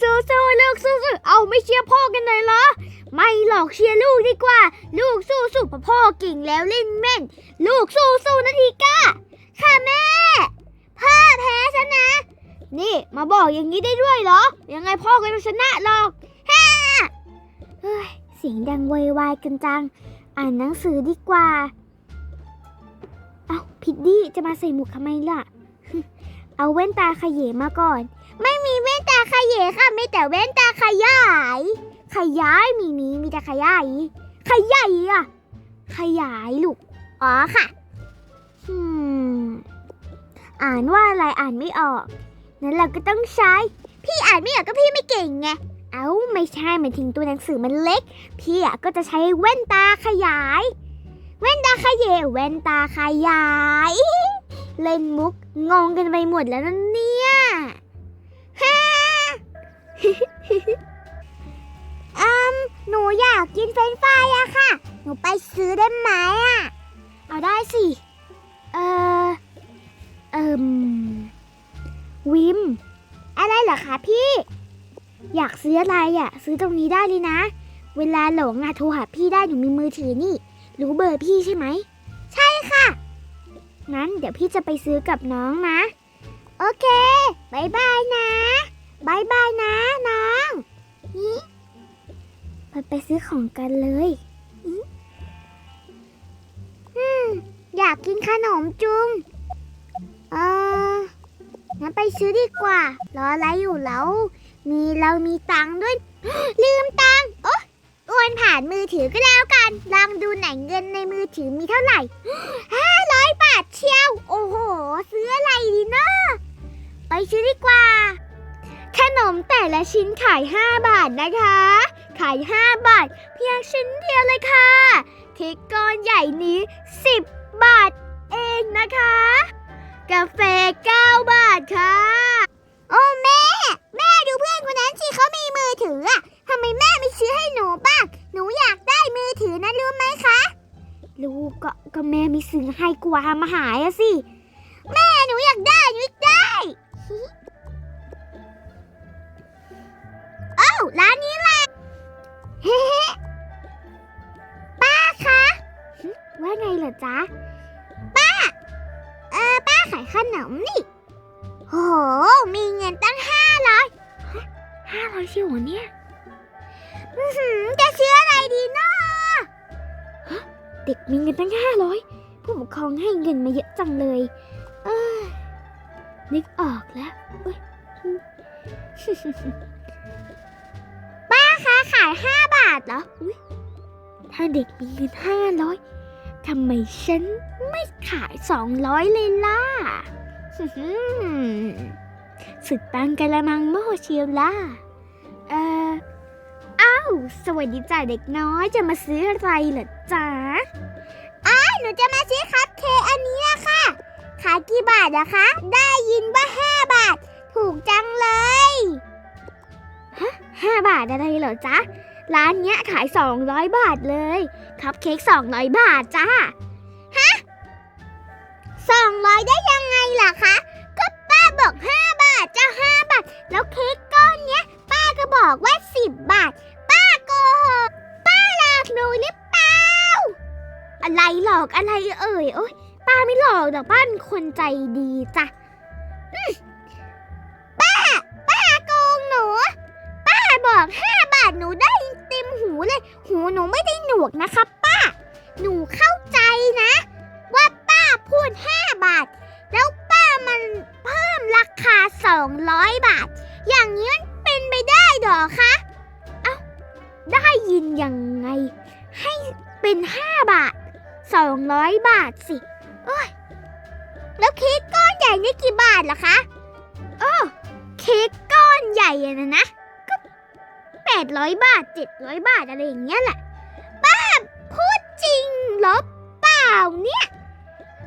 สู้สู้ลูกสู้สู้เอาไม่เชียร์พ่อกันหน่อยเหรอ ไม่หรอกเชียร์ลูกดีกว่า ลูกสู้สู้พ่อเก่งแล้วเล่นแม่น ลูกสู้สู้นะทีก้าค่ะแม่พ่อแพ้ชนะ นี่มาบอกอย่างนี้ได้ด้วยเหรอ ยังไงพ่อก็ต้องชนะหรอกฮ่าเฮ้ยเสียงดังโวยวายกันจัง อ่านหนังสือดีกว่า เอ้าพิดดี้จะมาใส่หมวกทำไมล่ะ เอาแว่นตาขยเยมาก่อน ไม่มีแว่นตาขยเยค่ะมีแต่แว่นตาขยาย ขยายมีมีมีแต่ขยาย ขยายอะขยายลูกอ๋อค่ะอืมอ่านว่าอะไรอ่านไม่ออกนั้นเราก็ต้องใช้ พี่อ่านไม่ออกก็พี่ไม่เก่งไงเอ้าไม่ใช่หมายถึงตัวหนังสือมันเล็ก พี่อะก็จะใช้แว่นตาขยาย แว่นตาขยเยแว่นตาขยาย เล่นมุกงงกันไปหมดแล้วนั่นนี่ หนูอยากกินเฟรนฟรายอะค่ะ หนูไปซื้อได้ไหมอะเอาได้สิ เออเอิมวิม อะไรเหรอคะพี่ อยากซื้ออะไรอะซื้อตรงนี้ได้เลยนะ เวลาหลงอะโทรหาพี่ได้หนูมีมือถือนี่ รู้เบอร์พี่ใช่ไหม ใช่ค่ะ งั้นเดี๋ยวพี่จะไปซื้อกับน้องนะ โอเคบายบายนะบายบายนะน้องนี่ ไปไปซื้อของกันเลยอืมอยากกินขนมจุงเอองั้นไปซื้อดีกว่า รออะไรอยู่แล้ว มีเรามีตังค์ด้วย ลืมตังค์โอ๊ยโอนผ่านมือถือก็แล้วกัน ลองดูไหนเงินในมือถือมีเท่าไหร่ห้าร้อยบาทเชียว โอ้โห ซื้ออะไรดีเนาะไปซื้อดีกว่า ขนมแต่ละชิ้นขาย 5 บาทนะคะ ขาย 5 บาท เพียงชิ้นเดียวเลยค่ะเค้กก้อนใหญ่นี้ 10 บาทเองนะคะ กาแฟ 9 บาทค่ะ โอ้แม่ แม่ดูเพื่อนคนนั้นสิเขามีมือถืออะทำไมแม่ไม่ซื้อให้หนูบ้าง หนูอยากได้มือถือนะรู้ไหมคะลูกก็ก็แม่ไม่ซื้อให้กลัวทำหายอะสิ แม่หนูอยากได้หนูอยากได้ เอ้าร้านนี้ รอจ๊ะ ป้า เออ ป้าขายขนมนี่โห มีเงินตั้งห้าร้อยห้าร้อยชิวเนี่ยอื้อหือจะซื้ออะไรดีเนาะเด็กมีเงินตั้งห้าร้อยผู้ปกครองให้เงินมาเยอะจังเลย เออนึกออกแล้วเอ้ยป้าคะขายห้าบาทเหรออุ๊ยถ้าเด็กมีเงินห้าร้อย ทำไมฉันไม่ขายสองร้อยเลยล่ะสุดตังกะละมังโมเชียวล่ะ เอ่อ อ้าว สวัสดีจ้าเด็กน้อยจะมาซื้ออะไรเหรอจ๊ะหนูจะมาซื้อคัพเค้กอันนี้ละค่ะ ขายกี่บาทนะคะ ได้ยินว่า5บาท ถูกจังเลย ฮะห้าบาทอะไรเหรอจ๊ะ ร้านเนี้ยขาย 200 บาทเลย คัพเค้ก200 บาทจ้า ฮะ 200 ได้ยังไงล่ะคะ ก็ป้าบอก 5 บาทจ้า5บาท แล้วเค้กก้อนเนี้ย ป้าก็บอกว่า 10 บาท ป้าโกหก ป้าหลอกหนูหรือเปล่า อะไรหลอกอะไรเอ่ย โอ๊ย ป้าไม่หลอกดอกป้าเป็นคนใจดีจ้ะ เต็มหูเลย หูหนูไม่ได้หนวกนะคะป้า หนูเข้าใจนะ ว่าป้าพูดห้าบาท แล้วป้ามันเพิ่มราคาสองร้อยบาท อย่างนี้มันเป็นไปได้หรอคะเอ้าได้ยินยังไง ให้เป็นห้าบาทสองร้อยบาทสิโอ้ยแล้วเค้กก้อนใหญ่นี่กี่บาทล่ะคะโอ้เค้กก้อนใหญ่อะนะนะ แปดร้อยบาทเจ็ดร้อยบาทอะไรอย่างเงี้ยแหละป้าพูดจริงหรอเปล่าเนี่ย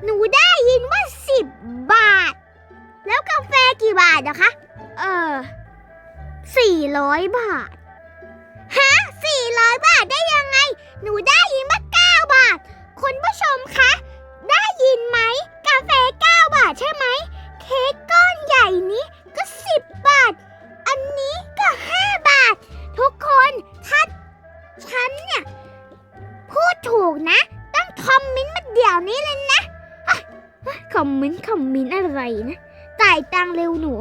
หนูได้ยินว่าสิบบาท แล้วกาแฟกี่บาทนะคะ เออสี่ร้อยบาท ฮะสี่ร้อยบาทได้ยังไง หนูได้ยินว่าเก้าบาท คุณผู้ชมคะ อะไรนะจ่ายตังเร็วหนู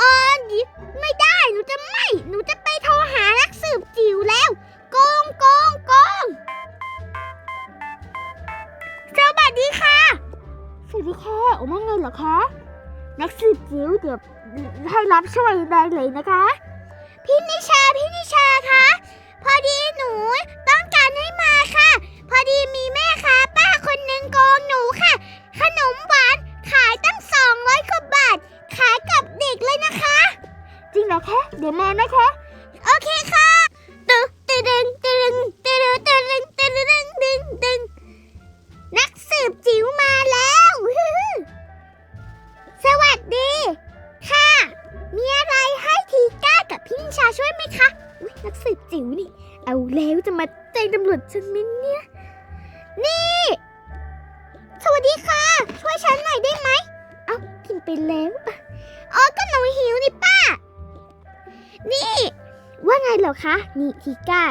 อ๋อดิไม่ได้หนูจะไม่ หนูจะไปโทรหานักสืบจิ๋วแล้วโกงโกงโกงสวัสดีค่ะสวัสดีค่ะโอ้มาไงเหรอคะนักสืบจิ๋วเดี๋ยวให้รับช่วยได้เลยนะคะ นี่ สวัสดีค่ะ ช่วยฉันหน่อยได้ไหม เอากินไปแล้วอะอ๋อก็หนูหิวนี่ป้า นี่ ว่าไงเหรอคะ นี่ทีก้า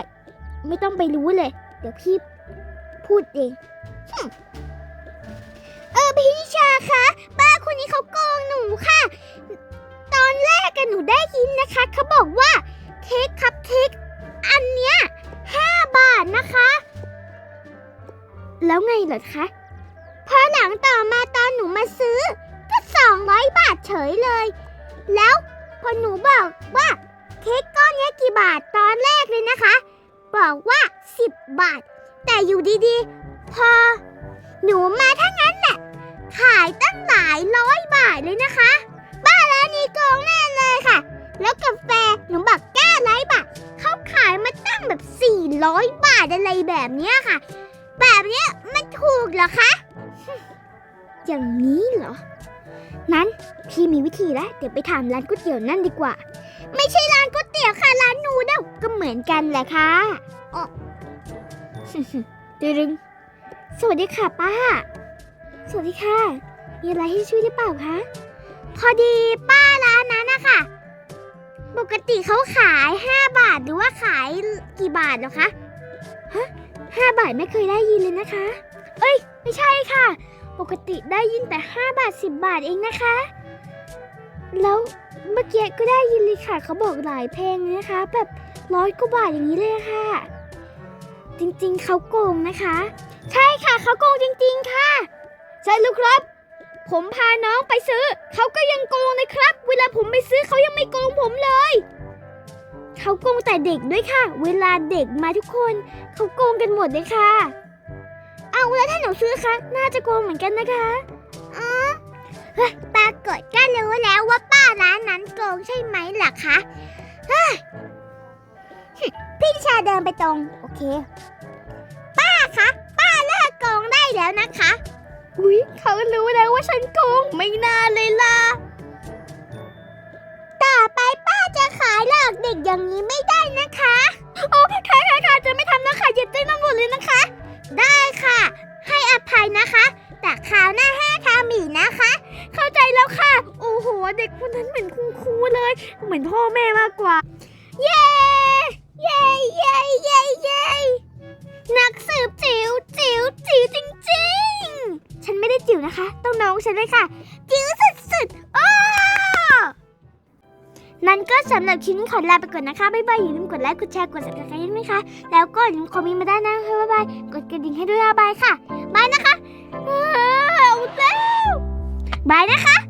ไม่ต้องไปรู้เลย เดี๋ยวพี่พูดเองเออพี่นิชาคะป้าคนนี้เขาโกงหนูค่ะ ตอนแรกกันหนูได้ยินนะคะเขาบอกว่าเค้กคัพเค้กอันเนี้ยห้าบาทนะคะ แล้วไงเหรอคะ พอหลังต่อมาตอนหนูมาซื้อ ก็สองร้อยบาทเฉยเลย แล้วพอหนูบอกว่าเค้กก้อนนี้กี่บาทตอนแรกเลยนะคะ บอกว่า 10 บาท แต่อยู่ดีๆ พอ หนูมาทั้งนั้นแหละขายตั้งหลายร้อยบาทเลยนะคะ บ้าแล้วนี่โกงแน่เลยค่ะ แล้วกาแฟหนูบอกแก้าร้อยบาทเขาขายมาตั้งแบบ 400 บาทอะไรแบบนี้ค่ะ แบบนี้ ถูกเหรอคะ อย่างนี้เหรอ นั้นพี่มีวิธีแล้วเดี๋ยวไปถามร้านก๋วยเตี๋ยวนั่นดีกว่า ไม่ใช่ร้านก๋วยเตี๋ยวค่ะร้านนูเดลก็เหมือนกันแหละค่ะอ๋อดึงสวัสดีค่ะป้า สวัสดีค่ะ มีอะไรให้ช่วยหรือเปล่าคะ พอดีป้าร้านนั้นนะคะปกติเขาขาย 5 บาทหรือว่าขายกี่บาทหรอคะ ฮะห้าบาทไม่เคยได้ยินเลยนะคะ เอ้ย ไม่ใช่ค่ะ ปกติได้ยินแต่ 5 บาท 10 บาทเองนะคะ แล้วเมื่อกี้ก็ได้ยินเลยค่ะ เขาบอกหลายเพลงนะคะ แบบร้อยกว่าบาทอย่างนี้เลยค่ะ จริงๆ เขาโกงนะคะ ใช่ค่ะเขาโกงจริงๆค่ะใช่ลูกครับ ผมพาน้องไปซื้อ เขาก็ยังโกงเลยครับ เวลาผมไปซื้อเขายังไม่โกงผมเลย เขาโกงแต่เด็กด้วยค่ะ เวลาเด็กมาทุกคน เขาโกงกันหมดเลยค่ะ เอาแล้วถ้าหนูซื้อคะน่าจะโกงเหมือนกันนะคะอ๋อเฮ้ยปรากฏก็รู้แล้วว่าป้าร้านนั้นโกงใช่ไหมล่ะคะเฮ้ยพี่ชาเดินไปตรง โอเค ป้าคะ ป้าเลิกโกงได้แล้วนะคะ อุ๊ยเขารู้แล้วว่าฉันโกงไม่น่าเลยล่ะ ต่อไปป้าจะขายหลอกเด็กอย่างนี้ไม่ได้นะคะ โอ้ค่ะค่ะค่ะจะไม่ทำนะคะอย่าแจ้งตำรวจเลยนะคะ ได้ค่ะ ให้อภัยนะคะ แต่คราวหน้าห้าทำอีกนะคะ เข้าใจแล้วค่ะ โอ้โห เด็กคนนั้นเหมือนคุณครูเลย เหมือนพ่อแม่มากกว่า เย้ เย้เย้เย้เย้นักสืบจิ๋วจิ๋วจิ๋วจริงๆ ฉันไม่ได้จิ๋วนะคะ ต้องน้องฉันเลยค่ะ สำหรับคลิปนี้ขอลาไปก่อนนะคะ บ๊ายบายอย่าลืมกดไลค์กดแชร์กด subscribe ด้วยไหมคะแล้วก็อย่าลืมคอมเมนต์มาได้นะคะบ๊ายบายกดกระดิ่งให้ด้วยนะบายค่ะบายนะคะเอาแล้วบายนะคะ